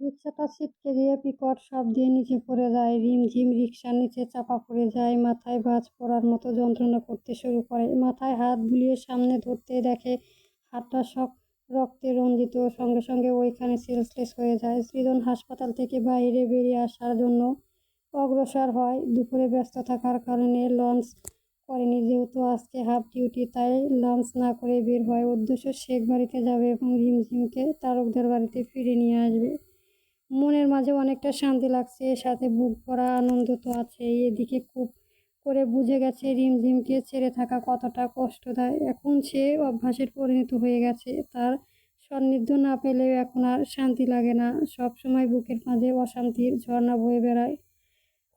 রিকশাটা ছিটকে গিয়ে বিকট দিয়ে নিচে পড়ে যায়। রিমঝিম রিক্সার নিচে চাপা পড়ে যায়। মাথায় বাজ পড়ার মতো যন্ত্রণা করতে শুরু করে। মাথায় হাত বুলিয়ে সামনে ধরতে দেখে হাতটা সব রক্তে রঞ্জিত। সঙ্গে সঙ্গে ওইখানে সেলসলেস হয়ে যায়। সৃজন হাসপাতাল থেকে বাইরে বেরিয়ে আসার জন্য অগ্রসর হয়। দুপুরে ব্যস্ত থাকার কারণে লঞ্চ করেনি। যেহেতু আজকে হাফ ডিউটি, তাই লাঞ্চ না করে বের হয়। উদ্দেশ্য, শেখ বাড়িতে যাবে এবং রিমঝিমকে তারকদের বাড়িতে ফিরে নিয়ে আসবে। মনের মাঝে অনেকটা শান্তি লাগছে, সাথে বুক ভরা আনন্দ তো আছে এদিকে খুব করে বুঝে গেছে রিমঝিমকে ছেড়ে থাকা কতটা কষ্টদায় এখন সে অভ্যাসের পরিণত হয়ে গেছে। তার সান্নিধ্য না পেলেও এখন আর শান্তি লাগে না। সব সময় বুকের মাঝে অশান্তির ঝর্ণা বয়ে বেড়ায়।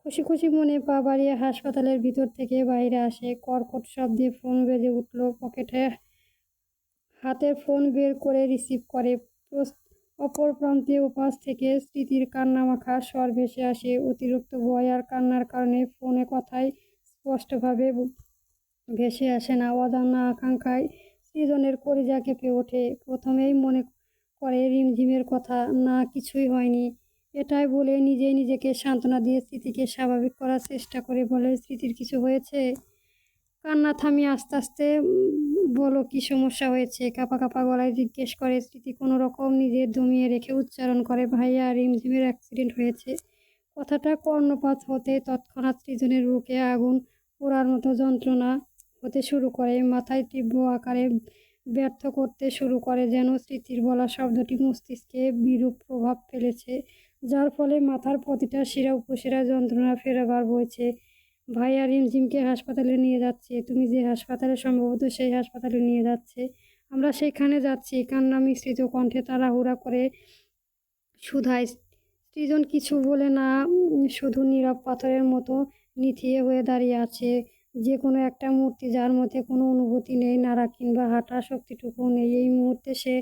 খুশি খুশি মনে পা বাড়িয়ে হাসপাতালের ভিতর থেকে বাইরে আসে। কর্কট শব্দে ফোন বেজে উঠল পকেটে। হাতের ফোন বের করে রিসিভ করে। অপর প্রান্তে উপাস থেকে স্মৃতির কান্নামাখা স্বর ভেসে আসে। অতিরিক্ত ভয় আর কান্নার কারণে ফোনে কথায় স্পষ্টভাবে ভেসে আসে না। অজানা আকাঙ্ক্ষায় সৃজনের কলিজা কেঁপে ওঠে। প্রথমেই মনে করে রিমঝিমের কথা, না, কিছুই হয়নি। এটাই বলে নিজেই নিজেকে সান্ত্বনা দিয়ে স্মৃতিকে স্বাভাবিক করার চেষ্টা করে বলে, স্মৃতির কিছু হয়েছে? কান্না থামিয়ে আস্তে আস্তে বলো কি সমস্যা হয়েছে? কাপা কাপা গলায় জিজ্ঞেস করে, স্মৃতি কোনো রকম নিজের দমিয়ে রেখে উচ্চারণ করে, ভাইয়া, রিমঝিমের অ্যাক্সিডেন্ট হয়েছে। কথাটা কর্ণপাত হতে তৎক্ষণাৎ সৃজনের বুকে আগুন পোড়ার মতো যন্ত্রণা হতে শুরু করে। মাথায় তীব্র আকারে ব্যর্থ করতে শুরু করে, যেন স্মৃতির বলা শব্দটি মস্তিষ্কে বিরূপ প্রভাব ফেলেছে, যার ফলে মাথার প্রতিটা শিরা উপশিরা যন্ত্রণা ফেরাবার বইছে। ভাইয়া রিমঝিমকে হাসপাতালে নিয়ে যাচ্ছে, তুমি যে হাসপাতালে সম্ভবত সেই হাসপাতালে নিয়ে যাচ্ছে। আমরা সেখানে যাচ্ছি, কান্না মিশ্রিত কণ্ঠে তাড়াহুড়া করে সুধায় সৃজন কিছু বলে না শুধু নীরব পাথরের মতো নিথিয়ে হয়ে দাঁড়িয়ে আছে। যে কোনো একটা মূর্তি যার মধ্যে কোনো অনুভূতি নেই, নাড়া কিংবা হাঁটা শক্তিটুকু নেই। এই মুহূর্তে সে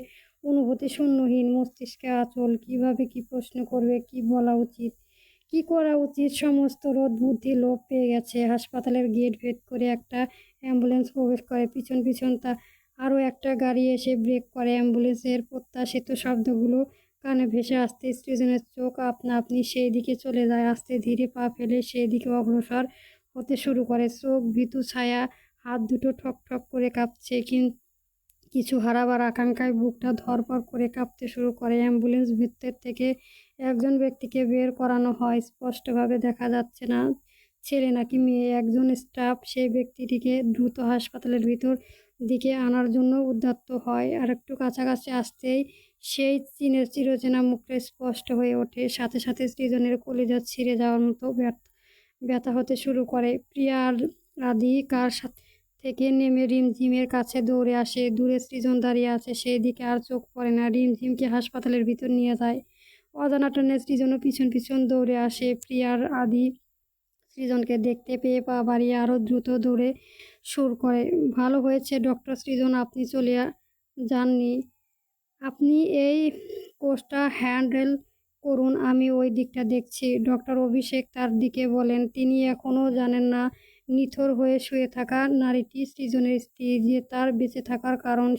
অনুভূতি শূন্যহীন মস্তিষ্কে আচল কীভাবে কি প্রশ্ন করবে, কি বলা উচিত? কি করা উচিত? সমস্ত রোদ বুদ্ধি লোপ পেয়ে গেছে। হাসপাতালের গেট ভেদ করে একটা অ্যাম্বুলেন্স প্রবেশ করে। পিছন পিছন তা আরও একটা গাড়ি এসে ব্রেক করে। অ্যাম্বুলেন্সের প্রত্যাশিত শব্দগুলো কানে ভেসে আসতে সৃজনের চোখ আপনা আপনি সেই দিকে চলে যায়। আস্তে ধীরে পা ফেলে সেই দিকে অগ্রসর হতে শুরু করে। চোখ ভীতু ছায়া, হাত দুটো ঠক ঠক করে কাঁপছে। কিন্তু কিছু হারাবার আকাঙ্ক্ষায় বুকটা ধরপর করে কাঁপতে শুরু করে। অ্যাম্বুলেন্স ভিতর থেকে একজন ব্যক্তিকে বের করানো হয়, স্পষ্টভাবে দেখা যাচ্ছে না ছেলে নাকি মেয়ে। একজন স্টাফ সেই ব্যক্তিটিকে দ্রুত হাসপাতালের ভিতর দিকে আনার জন্য উদ্যত্ত হয়। আর একটু কাছাকাছি আসতেই সেই চীনের চিরচেনা মুখটা স্পষ্ট হয়ে ওঠে। সাথে সাথে সৃজনের কলিজা ছিঁড়ে যাওয়ার মতো ব্যর্থ, ব্যথা হতে শুরু করে। প্রিয়ার আদি কার সাথে থেকে নেমে রিমঝিমের কাছে দৌড়ে আসে। দূরে সৃজন দাঁড়িয়ে আছে সেই দিকে আর চোখ পড়ে না। রিমঝিমকে হাসপাতালের ভিতর নিয়ে যায়। অজানা টনে সৃজনও পিছন পিছন দৌড়ে আসে। প্রিয়ার আদি সৃজনকে দেখতে পেয়ে পা বাড়িয়ে আরও দ্রুত দৌড়ে সুর করে। ভালো হয়েছে ডক্টর সৃজন, আপনি চলে যাননি। আপনি এই কোর্সটা হ্যান্ডেল করুন, আমি ওই দিকটা দেখছি। ডক্টর অভিষেক তার দিকে বলেন, তিনি এখনও জানেন না নিথর হয়ে শুয়ে থাকা নারীটি সৃজনের স্ত্রী যে তার বেঁচে থাকার কারণ।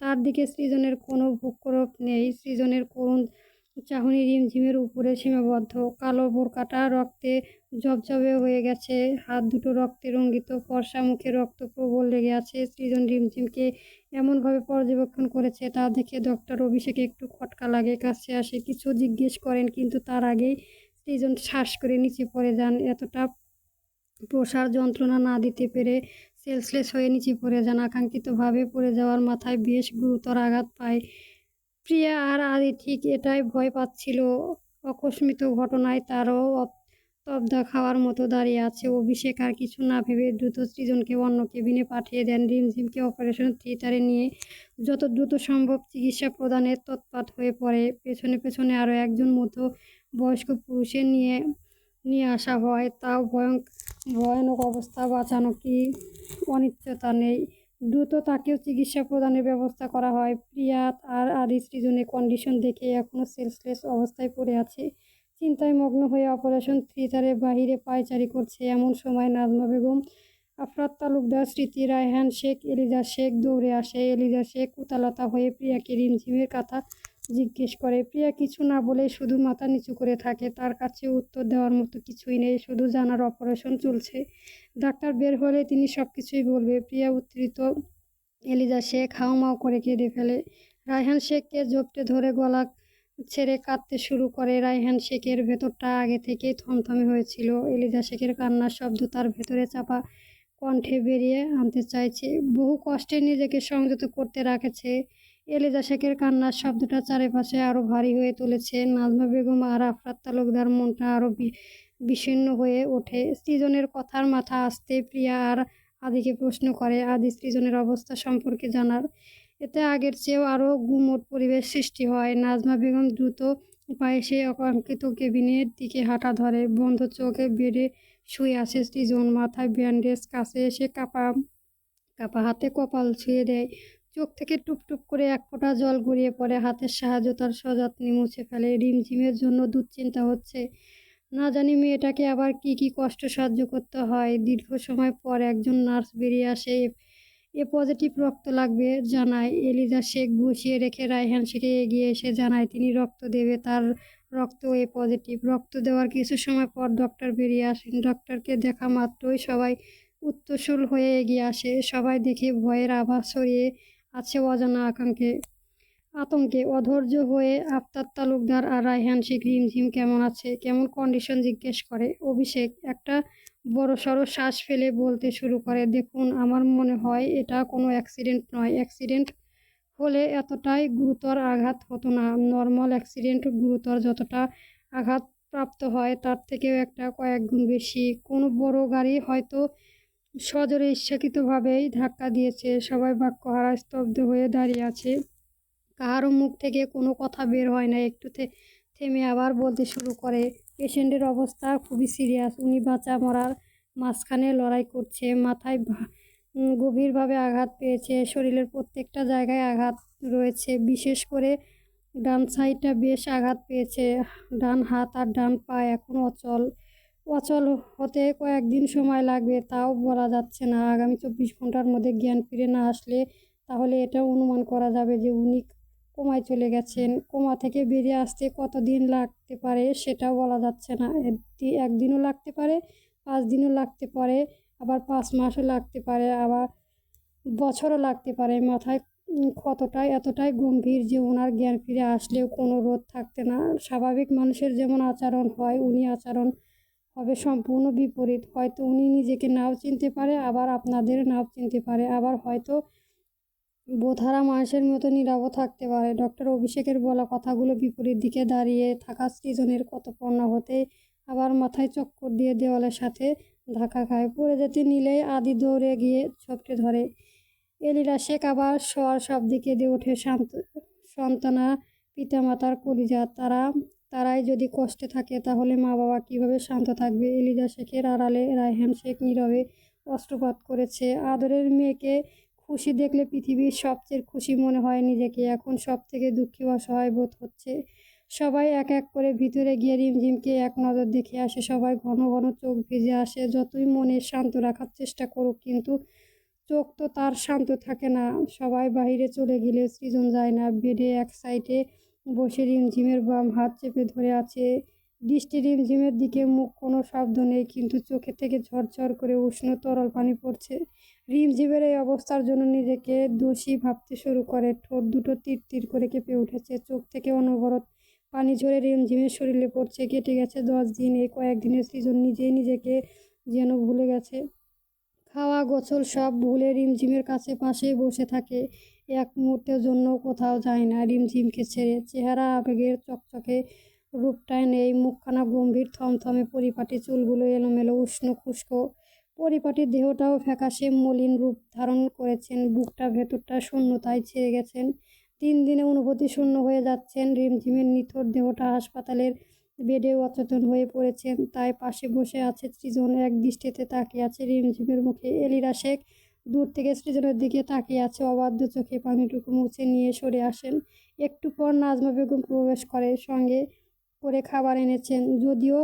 তার দিকে সৃজনের কোনো ভূক্ষরোপ নেই। সৃজনের করুণ চাহনি রিমঝিমের উপরে সীমাবদ্ধ। কালো বোরকাটা রক্তে জবজবে হয়ে গেছে। হাত দুটো রক্তে রঙ্গিত। ফর্সা মুখে রক্ত প্রবল লেগে আছে। সৃজন রিমঝিমকে এমনভাবে পর্যবেক্ষণ করেছে, তা দেখে ডক্টর অভিষেকে একটু খটকা লাগে। কাছে আসে, কিছু জিজ্ঞেস করেন, কিন্তু তার আগেই সৃজন শ্বাস করে নিচে পড়ে যান। এতটা প্রসার যন্ত্রণা না দিতে পেরে সেলসলেস হয়ে নিচে পড়ে যান। আকাঙ্ক্ষিতভাবে পড়ে যাওয়ার মাথায় বেশ গুরুতর আঘাত পায়। প্রিয়া আর আদি ঠিক এটাই ভয় পাচ্ছিল। অকস্মিত ঘটনায় তারও তবদা খাওয়ার মতো দাঁড়িয়ে আছে। অভিষেক আর কিছু না ভেবে দ্রুত সৃজনকে অন্য কেবিনে পাঠিয়ে দেন। রিমঝিমকে অপারেশন থিয়েটারে নিয়ে যত দ্রুত সম্ভব চিকিৎসা প্রদানের তৎপাত হয়ে পড়ে। পেছনে পেছনে আরও একজন মতো বয়স্ক পুরুষের নিয়ে নিয়ে আসা হয়। তাও ভয়ঙ্ক ভয়ানক অবস্থা, বাঁচানো কি অনিশ্চয়তা নেই। দ্রুত তাকেও চিকিৎসা প্রদানের ব্যবস্থা করা হয়। প্রিয়া আর আদি সৃজনের কন্ডিশন দেখে এখনও সেলসলেস অবস্থায় পড়ে আছে। চিন্তায় মগ্ন হয়ে অপারেশন থিয়েটারের বাহিরে পায়চারি করছে এমন সময় নাজমা বেগম, আফরাত তালুকদার, স্মৃতি রায়হান শেখ, এলিজা শেখ দৌড়ে আসে। এলিজা শেখ উতালতা হয়ে প্রিয়াকে রিমঝিমের কথা জিজ্ঞেস করে, প্রিয়া, কিছু না বলে শুধু মাথা নিচু করে থাকে, তার কাছে উত্তর দেওয়ার মতো কিছুই নেই, শুধু জানার অপারেশন চলছে। ডাক্তার বের হলে তিনি সব কিছুই বলবে। প্রিয়া উত্তেজিত এলিজা শেখ হাউমাউ করে কেঁদে ফেলে। রায়হান শেখকে জপটে ধরে গলা ছেড়ে কাঁদতে শুরু করে। রায়হান শেখের ভেতরটা আগে থেকেই থমথমে হয়েছিল। এলিজা শেখের কান্নার শব্দ তার ভেতরে চাপা কণ্ঠে বেরিয়ে আনতে চাইছে। বহু কষ্টে নিজেকে সংযত করতে রাখেছে। এলিজা শেখের কান্নার শব্দটা চারিপাশে আরও ভারী হয়ে তুলেছে। নাজমা বেগম আর আফরাত তালুকদার মনটা আরও বিষণ্ণ হয়ে ওঠে। সৃজনের কথার মাথা আসতে প্রিয়া আর আদিকে প্রশ্ন করে, আদি সৃজনের অবস্থা সম্পর্কে জানার। এতে আগের চেয়েও আরও গুমোট পরিবেশ সৃষ্টি হয়। নাজমা বেগম দ্রুত পায়ে সেই অকাঙ্ক্ষিত কেবিনের দিকে হাঁটা ধরে। বন্ধ চোখে বেডে শুয়ে আসে সৃজন। মাথায় ব্যান্ডেজ কাছে এসে কাপা কাপা হাতে কপাল ছুঁয়ে দেয়। চোখ থেকে টুপটুপ করে এক ফোঁটা জল গড়িয়ে পড়ে, হাতের সাহায্য তার সযত্নে মুছে ফেলে। রিমঝিমের জন্য দুশ্চিন্তা হচ্ছে। না জানি মেয়েটাকে আবার কি কি কষ্ট সাহায্য করতে হয়। দীর্ঘ সময় পর একজন নার্স বেরিয়ে আসে। এ পজিটিভ রক্ত লাগবে জানায়। এলিজা শেখ বসিয়ে রেখে রায়হান শেখে এগিয়ে এসে জানায়, তিনি রক্ত দেবে, তার রক্ত এ পজিটিভ। রক্ত দেওয়ার কিছু সময় পর ডক্টর বেরিয়ে আসেন। ডক্টরকে দেখা মাত্রই সবাই উত্তরসূল হয়ে এগিয়ে আসে। সবাই দেখে ভয়ের আভাস ছড়িয়ে আছে অজানা আকাঙ্ক্ষে। আতঙ্কে অধৈর্য হয়ে আফতার তালুকদার আর রায়হান শেখ রিমঝিম কেমন আছে? কেমন কন্ডিশন জিজ্ঞেস করে? অভিষেক, একটা বড় সড়ো শ্বাস ফেলে বলতে শুরু করে, দেখুন, আমার মনে হয় এটা কোনো অ্যাক্সিডেন্ট নয়। অ্যাক্সিডেন্ট হলে এতটাই গুরুতর আঘাত হতো না। নর্মাল অ্যাক্সিডেন্ট গুরুতর যতটা আঘাত প্রাপ্ত হয়, তার থেকেও একটা কয়েক গুণ বেশি। কোনো বড় গাড়ি হয়তো সজোরে ইচ্ছাকৃতভাবেই ধাক্কা দিয়েছে। সবাই বাক্য হারা স্তব্ধ হয়ে দাঁড়িয়ে আছে। কাহারও মুখ থেকে কোনো কথা বের হয় না। একটু থেমে আবার বলতে শুরু করে। পেশেন্টের অবস্থা খুবই সিরিয়াস। উনি বাঁচা মরার মাঝখানে লড়াই করছে। মাথায় গভীরভাবে আঘাত পেয়েছে। শরীরের প্রত্যেকটা জায়গায় আঘাত রয়েছে। বিশেষ করে ডান সাইডটা বেশ আঘাত পেয়েছে। ডান হাত আর ডান পা এখন অচল। অচল হতে কয়েকদিন সময় লাগবে, তাও বলা যাচ্ছে না। আগামী চব্বিশ ঘণ্টার মধ্যে জ্ঞান ফিরে না আসলে তাহলে এটা অনুমান করা যাবে যে উনি কোমায় চলে গেছেন। কোমা থেকে বেরিয়ে আসতে কতদিন লাগতে পারে সেটাও বলা যাচ্ছে না। একদিনও লাগতে পারে, পাঁচ দিনও লাগতে পারে, আবার পাঁচ মাসও লাগতে পারে, আবার বছরও লাগতে পারে। মাথায় ক্ষতটাই এতটাই গম্ভীর যে ওনার জ্ঞান ফিরে আসলেও কোনো রোধ থাকতে না। স্বাভাবিক মানুষের যেমন আচরণ হয়, উনি আচরণ হবে সম্পূর্ণ বিপরীত। হয়তো উনি নিজেকে নাও চিনতে পারে, আবার আপনাদের নাও চিনতে পারে। আবার হয়তো বোধারা মানুষের মতো নীরবও থাকতে পারে। ডক্টর অভিষেকের বলা কথাগুলো বিপরীত দিকে দাঁড়িয়ে থাকা সৃজনের কতপর্ণা হতে, আবার মাথায় চক্কর দিয়ে দেওয়ালের সাথে ধাক্কা খায়। পড়ে যেতে নিলেই আদি দৌড়ে গিয়ে ছপটে ধরে। এলিরা শেখ আবার শোয়ার দিকে দিয়ে ওঠে শান্ত সন্তানা পিতামাতার কলিজা। তারা তারাই যদি কষ্টে থাকে, তাহলে মা বাবা কীভাবে শান্ত থাকবে? এলিজা শেখের আড়ালে রায়হান শেখ নীরবে অস্ত্রপাত করেছে। আদরের মেয়েকে খুশি দেখলে পৃথিবীর সবচেয়ে খুশি মনে হয় নিজেকে। এখন সব থেকে দুঃখী অসহায় বোধ হচ্ছে। সবাই এক এক করে ভিতরে গিয়ে রিমঝিমকে এক নজর দেখে আসে। সবাই ঘন ঘন চোখ ভিজে আসে। যতই মনে শান্ত রাখার চেষ্টা করুক, কিন্তু চোখ তো তার শান্ত থাকে না। সবাই বাহিরে চলে গেলে সৃজন যায় না। বেডে এক সাইডে বসে রিমঝিমের বাম হাত চেপে ধরে আছে। দৃষ্টি রিমঝিমের দিকে, মুখ কোনো শব্দ নেই, কিন্তু চোখে থেকে ঝরঝর করে উষ্ণ তরল পানি পড়ছে। রিমঝিমের এই অবস্থার জন্য নিজেকে দোষী ভাবতে শুরু করে। ঠোঁট দুটো তীর তীর করে কেঁপে উঠেছে। চোখ থেকে অনবরত পানি ঝরে রিমঝিমের শরীরে পড়ছে। কেটে গেছে দশ দিন। এই কয়েকদিনের সৃজন নিজেই নিজেকে যেন ভুলে গেছে। খাওয়া গোছল সব ভুলে রিমঝিমের কাছে পাশে বসে থাকে। এক মুহূর্তের জন্য কোথাও যায় না। রিমঝিমকে ছেড়ে চেহারা আবেগের চকচকে রূপটায় নেই। মুখখানা গম্ভীর, থমথমে পরিপাটি চুলগুলো এলোমেলো, উষ্ণ খুস্ক পরিপাটির দেহটাও ফ্যাকাশে মলিন রূপ ধারণ করেছেন। বুকটা ভেতরটা শূন্যতায় ছেড়ে গেছেন। তিন দিনে অনুভূতি শূন্য হয়ে যাচ্ছেন। রিমঝিমের নিথর দেহটা হাসপাতালের বেডে অচেতন হয়ে পড়েছেন তাই পাশে বসে আছে সৃজন। এক দৃষ্টিতে তাকিয়ে আছে রিমঝিমের মুখে। এলিরা শেখ দূর থেকে সৃজনের দিকে তাকিয়ে আছে, অবাধ্য চোখে পানিটুকু মুছে নিয়ে সরে আসেন। একটু পর নাজমা বেগম প্রবেশ করে, সঙ্গে করে খাবার এনেছেন। যদিও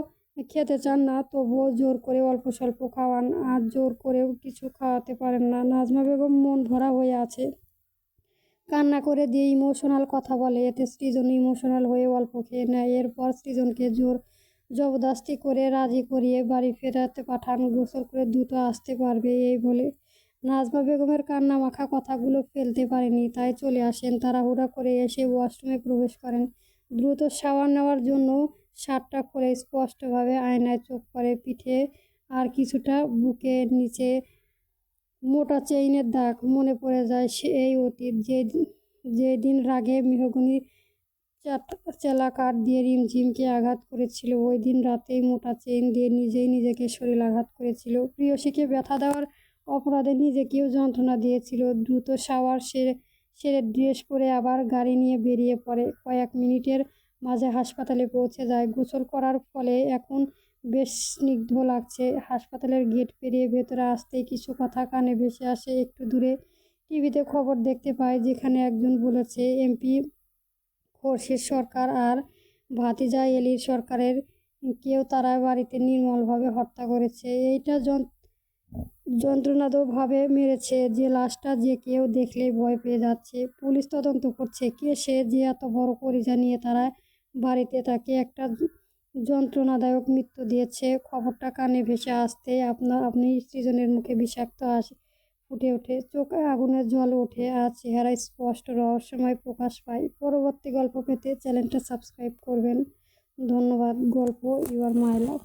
খেতে চান না, তবুও জোর করে অল্প স্বল্প খাওয়ান, আর জোর করেও কিছু খাওয়াতে পারেন না। নাজমা বেগম মন ভরা হয়ে আছে। কান্না করে দিয়ে ইমোশনাল কথা বলে, এতে সৃজন ইমোশনাল হয়ে অল্প খেয়ে নেয়। এরপর সৃজনকে জোর জবরদস্তি করে রাজি করিয়ে বাড়ি ফেরাতে পাঠান। গোসল করে দ্রুত আসতে পারবে, এই বলে নাজমা বেগমের কান্না মাখা কথাগুলো ফেলতে পারেনি, তাই চলে আসেন তাড়াহুড়া করে এসে ওয়াশরুমে প্রবেশ করেন। দ্রুত শাওয়ার নেওয়ার জন্য শার্টটা খুলে স্পষ্টভাবে আয়নায় চোখ পড়ে পিঠে আর কিছুটা বুকের নিচে মোটা চেইনের দাগ মনে পড়ে যায় সে এই অতীত। যে যে দিন রাগে মেহগনি চেলা কাঠ দিয়ে রিমঝিমকে আঘাত করেছিল, ওই দিন রাতেই মোটা চেইন দিয়ে নিজেই নিজেকে শরীর আঘাত করেছিল। প্রিয়সীকে ব্যথা দেওয়ার অপরাধে নিজেকেও যন্ত্রণা দিয়েছিল। দ্রুত শাওয়ার সেরে সেরে ড্রেস পরে আবার গাড়ি নিয়ে বেরিয়ে পড়ে। কয়েক মিনিটের মাঝে হাসপাতালে পৌঁছে যায়। গোসল করার ফলে এখন বেশ স্নিগ্ধ লাগছে। হাসপাতালের গেট পেরিয়ে ভেতরে আসতেই কিছু কথা কানে ভেসে আসে। একটু দূরে টিভিতে খবর দেখতে পায় যেখানে একজন বলেছে, এমপি খোরশেদ সরকার আর ভাতিজা এলির সরকারের কেউ তারা বাড়িতে নির্মলভাবে হত্যা করেছে। এইটা যন্ত্রণাদভাবে মেরেছে। যে লাশটা যে কেউ দেখলেই ভয় পেয়ে যাচ্ছে। পুলিশ তদন্ত করছে কে সে যে এত বড় পরিচয় নিয়ে তারা বাড়িতে তাকে একটা যন্ত্রণাদায়ক মৃত্যু দিয়েছে। খবরটা কানে ভেসে আসতে আপনার, আপনি সৃজনের মুখে বিষাক্ত আসে ফুটে ওঠে। চোখে আগুনের জল ওঠে আর চেহারায় স্পষ্ট, রহস্যময় প্রকাশ পায়। পরবর্তী গল্প পেতে চ্যানেলটা সাবস্ক্রাইব করবেন। ধন্যবাদ। গল্প ইউর মাই লাভ